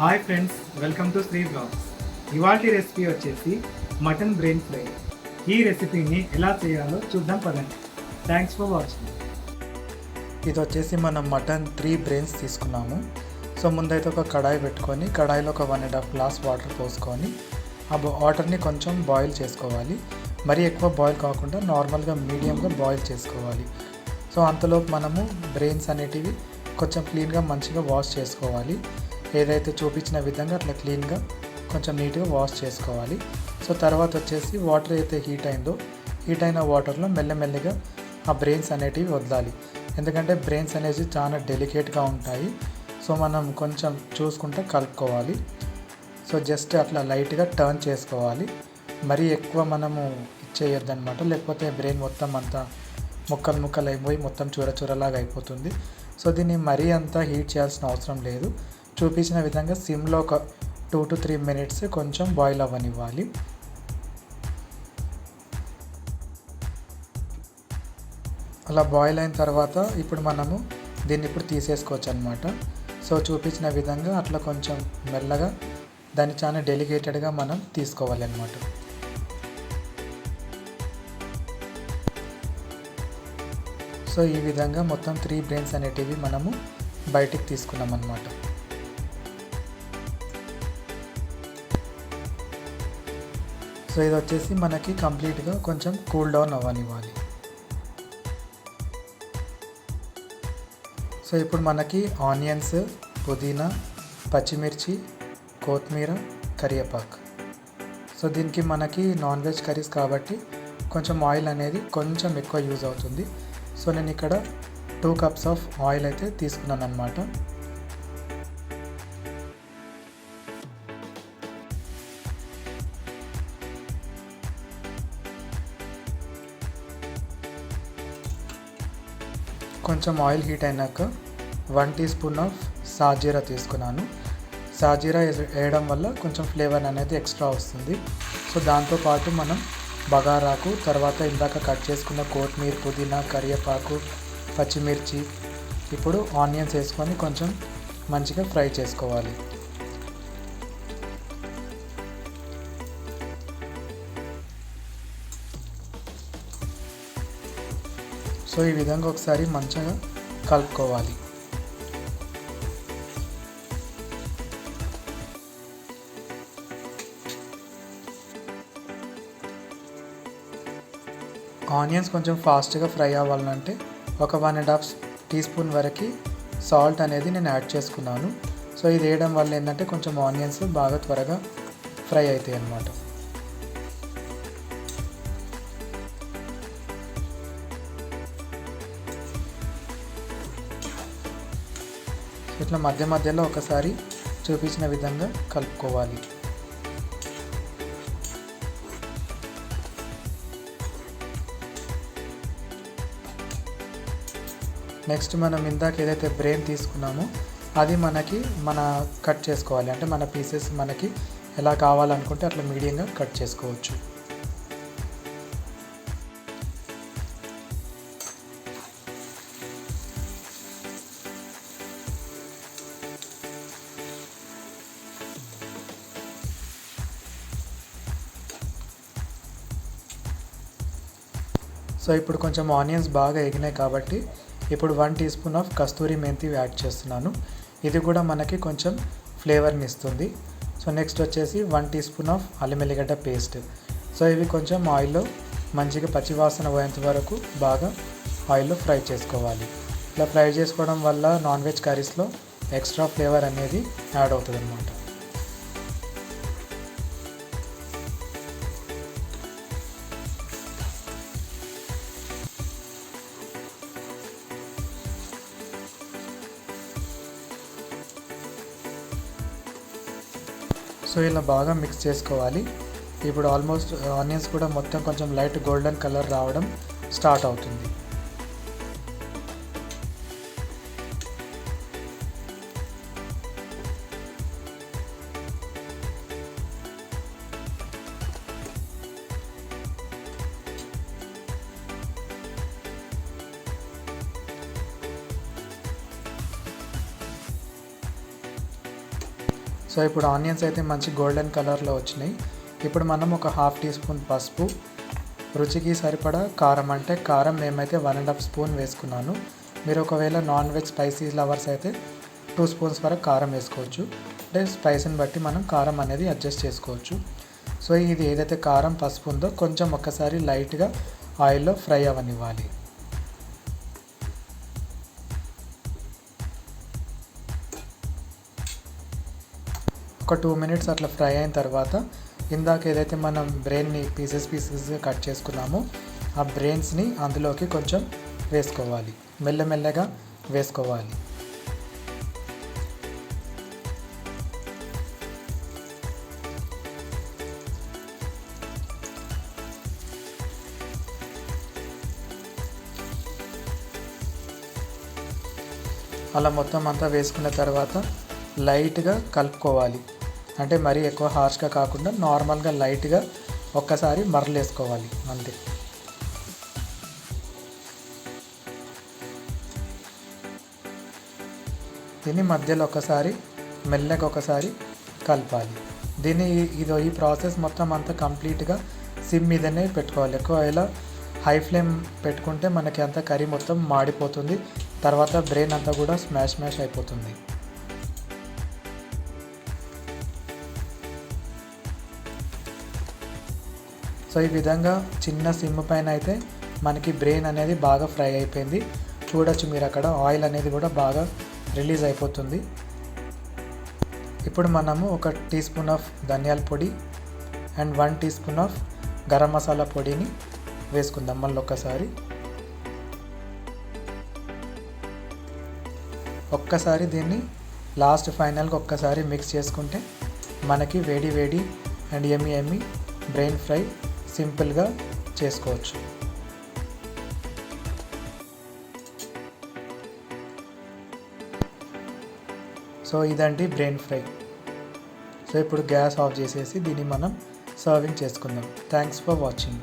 Hi friends welcome to Sri blogs. ఇవాటి recipe వచ్చేసి mutton brain fry. ఈ రెసిపీని ఎలా చేయాలో చూద్దాం పదండి. థ్యాంక్స్ ఫర్ వాచింగ్ ఇది వచ్చేసి మనం మటన్ త్రీ బ్రెయిన్స్ తీసుకున్నాము. సో ముందైతే ఒక కడాయి పెట్టుకొని కడాయిలో ఒక one and half glass water పోసుకొని ఆ వాటర్ని కొంచెం బాయిల్ చేసుకోవాలి. మరీ ఎక్కువ బాయిల్ కాకుండా నార్మల్గా మీడియంగా బాయిల్ చేసుకోవాలి. సో అంతలోపు మనము బ్రెయిన్స్ అనేటివి కొంచెం క్లీన్గా మంచిగా వాష్ చేసుకోవాలి. ఏదైతే చూపించిన విధంగా అట్లా క్లీన్గా కొంచెం నీట్గా వాష్ చేసుకోవాలి. సో తర్వాత వచ్చేసి వాటర్ అయితే హీట్ అయిందో హీట్ అయిన వాటర్లో మెల్లమెల్లగా ఆ బ్రెయిన్స్ అనేటివి వదలాలి. ఎందుకంటే బ్రెయిన్స్ అనేవి చాలా డెలికేట్గా ఉంటాయి. సో మనం కొంచెం చూసుకుంటే కలుపుకోవాలి. సో జస్ట్ అట్లా లైట్గా టర్న్ చేసుకోవాలి. మరీ ఎక్కువ మనము ఇచ్చేయొద్దు అనమాట లేకపోతే బ్రెయిన్ మొత్తం అంతా ముక్కలు ముక్కలు అయిపోయి మొత్తం చూర చూరలాగా అయిపోతుంది. సో దీన్ని మరీ అంతా హీట్ చేయాల్సిన అవసరం లేదు. చూపించిన విధంగా సిమ్లో ఒక టూ టు త్రీ మినిట్స్ కొంచెం బాయిల్ అవ్వనివ్వాలి. అలా బాయిల్ అయిన తర్వాత ఇప్పుడు మనము దీన్ని ఇప్పుడు తీసేసుకోవచ్చు అనమాట సో చూపించిన విధంగా అట్లా కొంచెం మెల్లగా దాన్ని చాలా డెలికేటెడ్గా మనం తీసుకోవాలి అనమాట సో ఈ విధంగా మొత్తం త్రీ బ్రెయిన్స్ అనేటివి మనము బయటికి తీసుకున్నాం అనమాట సో ఇది వచ్చేసి మనకి కంప్లీట్గా కొంచెం కూల్ డౌన్ అవ్వనివ్వాలి. సో ఇప్పుడు మనకి ఆనియన్స్ పుదీనా పచ్చిమిర్చి కొత్తిమీర కరివేపాకు. సో దీనికి మనకి నాన్ వెజ్ కర్రీస్ కాబట్టి కొంచెం ఆయిల్ అనేది కొంచెం ఎక్కువ యూజ్ అవుతుంది. సో నేను ఇక్కడ టూ కప్స్ ఆఫ్ ఆయిల్ అయితే తీసుకున్నాను అనమాట కొంచెం ఆయిల్ హీట్ అయినాక వన్ టీ స్పూన్ ఆఫ్ సాజీరా తీసుకున్నాను. సాజీరా వేయడం వల్ల కొంచెం ఫ్లేవర్ అనేది ఎక్స్ట్రా వస్తుంది. సో దాంతోపాటు మనం బగారాకు తర్వాత ఇందాక కట్ చేసుకున్న కొత్తిమీర పుదీనా కరివేపాకు పచ్చిమిర్చి ఇప్పుడు ఆనియన్స్ వేసుకొని కొంచెం మంచిగా ఫ్రై చేసుకోవాలి. సో ఈ విధంగా ఒకసారి మంచిగా కలుపుకోవాలి. ఆనియన్స్ కొంచెం ఫాస్ట్గా ఫ్రై అవ్వాలంటే ఒక one and half teaspoon వరకు సాల్ట్ అనేది నేను యాడ్ చేసుకున్నాను. సో ఇది వేయడం వల్ల ఏంటంటే కొంచెం ఆనియన్స్ బాగా త్వరగా ఫ్రై అవుతాయి అన్నమాట. ఇట్లా మధ్య మధ్యలో ఒకసారి చూపించిన విధంగా కలుపుకోవాలి. నెక్స్ట్ మనం ఇందాక ఏదైతే బ్రెయిన్ తీసుకున్నామో అది మనకి మన కట్ చేసుకోవాలి. అంటే మన పీసెస్ మనకి ఎలా కావాలనుకుంటే అట్లా మీడియంగా కట్ చేసుకోవచ్చు. సో ఇప్పుడు కొంచెం ఆనియన్స్ బాగా ఎగినాయి కాబట్టి ఇప్పుడు వన్ టీ స్పూన్ ఆఫ్ కస్తూరి మెంతి యాడ్ చేస్తున్నాను. ఇది కూడా మనకి కొంచెం ఫ్లేవర్ని ఇస్తుంది. సో నెక్స్ట్ వచ్చేసి వన్ టీ స్పూన్ ఆఫ్ అల్లం ఎల్లిగడ్డ పేస్ట్. సో ఇవి కొంచెం ఆయిల్లో మంచిగా పచ్చివాసన పోయేంత వరకు బాగా ఆయిల్లో ఫ్రై చేసుకోవాలి. ఇలా ఫ్రై చేసుకోవడం వల్ల నాన్ వెజ్ కర్రీస్లో ఎక్స్ట్రా ఫ్లేవర్ అనేది యాడ్ అవుతుంది అనమాట సో ఇలా బాగా మిక్స్ చేసుకోవాలి. ఇప్పుడు ఆల్మోస్ట్ ఆనియన్స్ uh, కూడా మొత్తం కొంచెం లైట్ గోల్డెన్ కలర్ రావడం స్టార్ట్ అవుతుంది. సో ఇప్పుడు ఆనియన్స్ అయితే మంచి గోల్డెన్ కలర్లో వచ్చినాయి. ఇప్పుడు మనం ఒక హాఫ్ టీ స్పూన్ పసుపు రుచికి సరిపడా కారం అంటే కారం మేమైతే వన్ అండ్ హాఫ్ స్పూన్ వేసుకున్నాను. మీరు ఒకవేళ నాన్ వెజ్ స్పైసీ లవర్స్ అయితే టూ స్పూన్స్ వరకు కారం వేసుకోవచ్చు. అంటే స్పైసీని బట్టి మనం కారం అనేది అడ్జస్ట్ చేసుకోవచ్చు. సో ఇది ఏదైతే కారం పసుపు ఉందో కొంచెం ఒక్కసారి లైట్గా ఆయిల్లో ఫ్రై అవనివ్వాలి ఒక టూ మినిట్స్ అట్లా ఫ్రై అయిన తర్వాత ఇందాక ఏదైతే మనం బ్రెయిన్ని పీసెస్ పీసెస్గా కట్ చేసుకున్నామో ఆ బ్రెయిన్స్ని అందులోకి కొంచెం వేసుకోవాలి. మెల్లమెల్లగా వేసుకోవాలి. అలా మొత్తం అంతా వేసుకున్న తర్వాత లైట్గా కలుపుకోవాలి. అంటే మరీ ఎక్కువ హార్ష్గా కాకుండా నార్మల్గా లైట్గా ఒక్కసారి మరలేసుకోవాలి అంతే. దీన్ని మధ్యలో ఒకసారి మెల్లగా ఒకసారి కలపాలి. దీన్ని ఇది ఈ ప్రాసెస్ మొత్తం అంతా కంప్లీట్గా సిమ్ మీదనే పెట్టుకోవాలి. ఎక్కువ హై ఫ్లేమ్ పెట్టుకుంటే మనకి అంత కర్రీ మొత్తం మాడిపోతుంది. తర్వాత బ్రెయిన్ అంతా కూడా స్మాష్ స్మాష్ అయిపోతుంది. సో ఈ విధంగా చిన్న సిమ్ పైన అయితే మనకి బ్రెయిన్ అనేది బాగా ఫ్రై అయిపోయింది. చూడొచ్చు మీరు అక్కడ ఆయిల్ అనేది కూడా బాగా రిలీజ్ అయిపోతుంది. ఇప్పుడు మనము ఒక టీ స్పూన్ ఆఫ్ ధనియాల పొడి and one teaspoon of garam masala పొడిని వేసుకుందాం మళ్ళీ ఒక్కసారి. ఒక్కసారి దీన్ని లాస్ట్ ఫైనల్గా ఒక్కసారి మిక్స్ చేసుకుంటే మనకి వేడి వేడి and yummy yummy brain fry సింపుల్గా చేసుకోవచ్చు. సో ఇదండి బ్రెయిన్ ఫ్రై. సో ఇప్పుడు గ్యాస్ ఆఫ్ చేసేసి దీన్ని మనం సర్వింగ్ చేసుకుందాం. Thanks for watching.